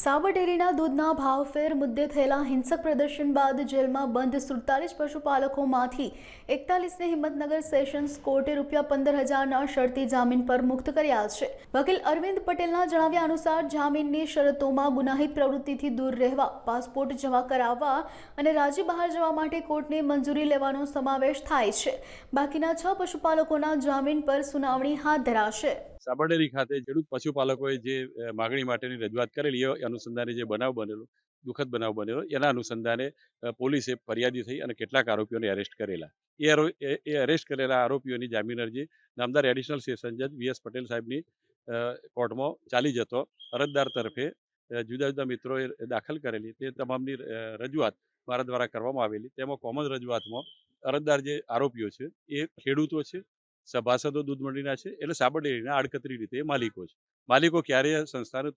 સાબરડેરીના દૂધના ભાવ ફેર મુદ્દે થયેલા હિંસક પ્રદર્શન બાદ જેલમાં બંધ સુડતાલીસ પશુપાલકોમાંથી એકતાલીસને હિંમતનગર સેશન્સ કોર્ટે રૂપિયા પંદર હજારના શરતી જામીન પર મુક્ત કર્યા છે. વકીલ અરવિંદ પટેલના જણાવ્યા અનુસાર જામીનની શરતોમાં ગુનાહિત પ્રવૃત્તિથી દૂર રહેવા, પાસપોર્ટ જમા કરાવવા અને રાજ્ય બહાર જવા માટે કોર્ટની મંજૂરી લેવાનો સમાવેશ થાય છે. બાકીના છ પશુપાલકોના જામીન પર સુનાવણી હાથ ધરાશે. સાબરડેરી ખાતે ખેડૂત પશુપાલકોએ જે માગણી માટેની રજૂઆત કરેલી, એ અનુસંધાને જે બનાવ બનેલો, દુઃખદ બનાવ બનેલો, એના અનુસંધાને પોલીસે ફરિયાદી થઈ અને કેટલાક આરોપીઓને એરેસ્ટ કરેલા. એ એ એ અરેસ્ટ કરેલા આરોપીઓની જામીન અરજી નામદાર એડિશનલ સેશન જજ વીએસ પટેલ સાહેબની કોર્ટમાં ચાલી જતો. અરજદાર તરફે જુદા જુદા મિત્રોએ દાખલ કરેલી. તે તમામની રજૂઆત મારા દ્વારા કરવામાં આવેલી. તેમાં કોમન રજૂઆતમાં અરજદાર જે આરોપીઓ છે, એ ખેડૂતો છે સભાસદો દૂધ મંડળીના છે, એટલે સાબરડેરીના આડકતરી રીતે માલિકો છે. માલિકો ક્યારેય સંસ્થાને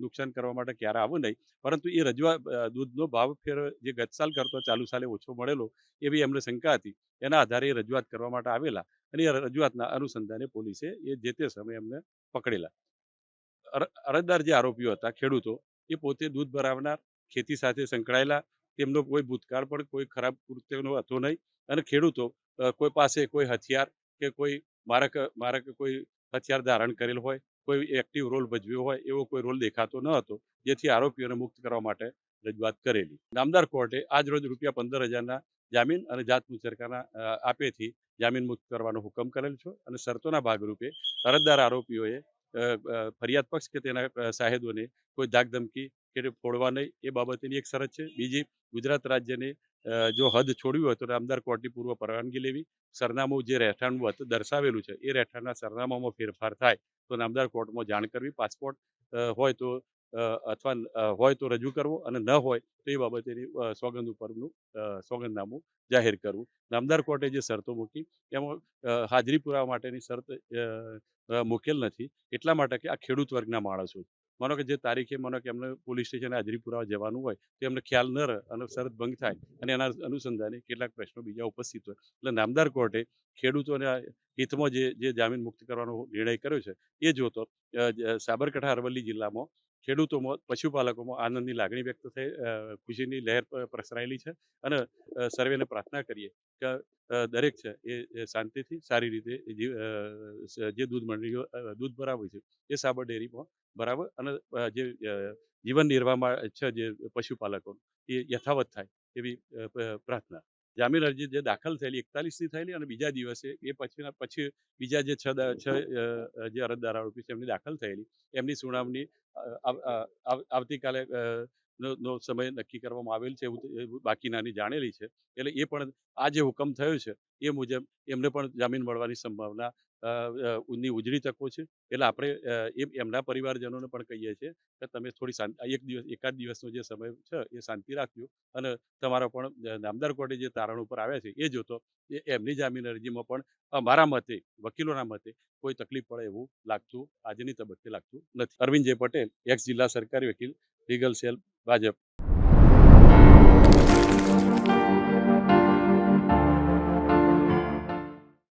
નુકસાન કરવા માટે ક્યારે આવું નહીં, પરંતુ એ રજૂઆત દૂધનો ભાવ ફેર જે ગત સાલ કરતો ચાલુ સાલે ઓછો મળેલો, એવી એમને શંકા હતી. એના આધારે એ રજૂઆત કરવા માટે આવેલા અને એ રજૂઆતના અનુસંધાને પોલીસે એ જે તે સમયે એમને પકડેલા. અર- અરજદાર જે આરોપીઓ હતા, ખેડૂતો, એ પોતે દૂધ ભરાવનાર, ખેતી સાથે સંકળાયેલા, તેમનો કોઈ ભૂતકાળ પણ કોઈ ખરાબ કૃત્યનો હતો નહીં અને ખેડૂતો કોઈ પાસે કોઈ હથિયાર કે કોઈ મારક મારક કોઈ હથિયાર ધારણ કરેલ હોય, કોઈ એક્ટિવ રોલ ભજવ્યો હોય, એવો કોઈ રોલ દેખાતો ન હતો, જેથી આરોપીઓને મુક્ત કરવા માટે રજૂઆત કરેલી. નામદાર કોર્ટે આજ રોજ રૂપિયા પંદર હજારના જામીન અને જાત મુચરકાના આપેથી જામીન મુક્ત કરવાનો હુકમ કરેલ છે અને શરતોના ભાગરૂપે અરજદાર આરોપીઓએ ફરિયાદ પક્ષ કે તેના સાહેદોને કોઈ ધાકધમકી કે ફોડવા નહીં, એ બાબતેની એક શરત છે. બીજી, ગુજરાત રાજ્યને જો હદ છોડવી હોય તો નામદાર કોર્ટની પૂર્વ પરવાનગી લેવી. સરનામું જે રહેઠાણનું દર્શાવેલું છે, એ રહેઠાણના સરનામામાં ફેરફાર થાય, તો નામદાર કોર્ટમાં જાણ કરવી. પાસપોર્ટ હોય તો અથવા હોય તો રજૂ કરવો અને ન હોય તો એ બાબતેની સોગંદ ઉપરનું સોગંદનામું જાહેર કરવું. નામદાર કોર્ટે જે શરતો મૂકી, એમાં હાજરી પુરાવા માટેની શરત મૂકેલ નથી. એટલા માટે કે આ ખેડૂત વર્ગના માણસો. માનો કે જે તારીખે માનો કે એમને પોલીસ સ્ટેશને હાજરી પુરાવા જવાનું હોય, તો એમને ખ્યાલ ન રહે અને શરત ભંગ થાય અને એના અનુસંધાને કેટલાક પ્રશ્નો બીજા ઉપસ્થિત હોય. એટલે નામદાર કોર્ટે ખેડૂતોના હિતમાં જે જે જામીન મુક્ત કરવાનો નિર્ણય કર્યો છે, એ જોતો. સાબરકાંઠા અરવલ્લી જિલ્લામાં ખેડૂતોમાં, પશુપાલકોમાં આનંદની લાગણી વ્યક્ત થઈ ખુશીની લહેર પ્રસરાયેલી છે અને સર્વેને પ્રાર્થના કરીએ કે દરેક છે એ શાંતિથી સારી રીતે જે દૂધ મંડળીઓ દૂધ ભરાવે છે એ સાબર ડેરીમાં બરાબર અને જે જીવન નિર્વાહમાં છે જે પશુપાલકો એ યથાવત થાય એવી પ્રાર્થના. જામીન અરજી જે દાખલ થયેલી એકતાલીસથી થયેલી અને બીજા દિવસે એ પછીના, પછી બીજા જે છ છ જે અરજદાર આરોપી છે એમની દાખલ થયેલી. એમની સુનાવણી આવતીકાલે નો સમય નક્કી કરવામાં આવેલ છે એવું બાકીનાની જાણેલી છે. એટલે એ પણ આ જે હુકમ થયો છે, એ મુજબ એમને પણ જામીન મળવાની સંભાવના ની ઉજળી તકો છે. એટલે આપણે એ એમના પરિવારજનોને પણ કહીએ છીએ કે તમે થોડી શાંતિ એક દિવસ, એકાદ દિવસનો જે સમય છે એ શાંતિ રાખજો. અને તમારા પણ નામદાર કોર્ટે જે તારણ ઉપર આવ્યા છે એ જોતો. એ એમની જામીન અરજીમાં પણ અમારા મતે, વકીલોના મતે કોઈ તકલીફ પડે એવું લાગતું, આજની તબક્કે લાગતું નથી. અરવિંદ જે પટેલ, એક્સ જિલ્લા સરકારી વકીલ, લીગલ સેલ, ભાજપ.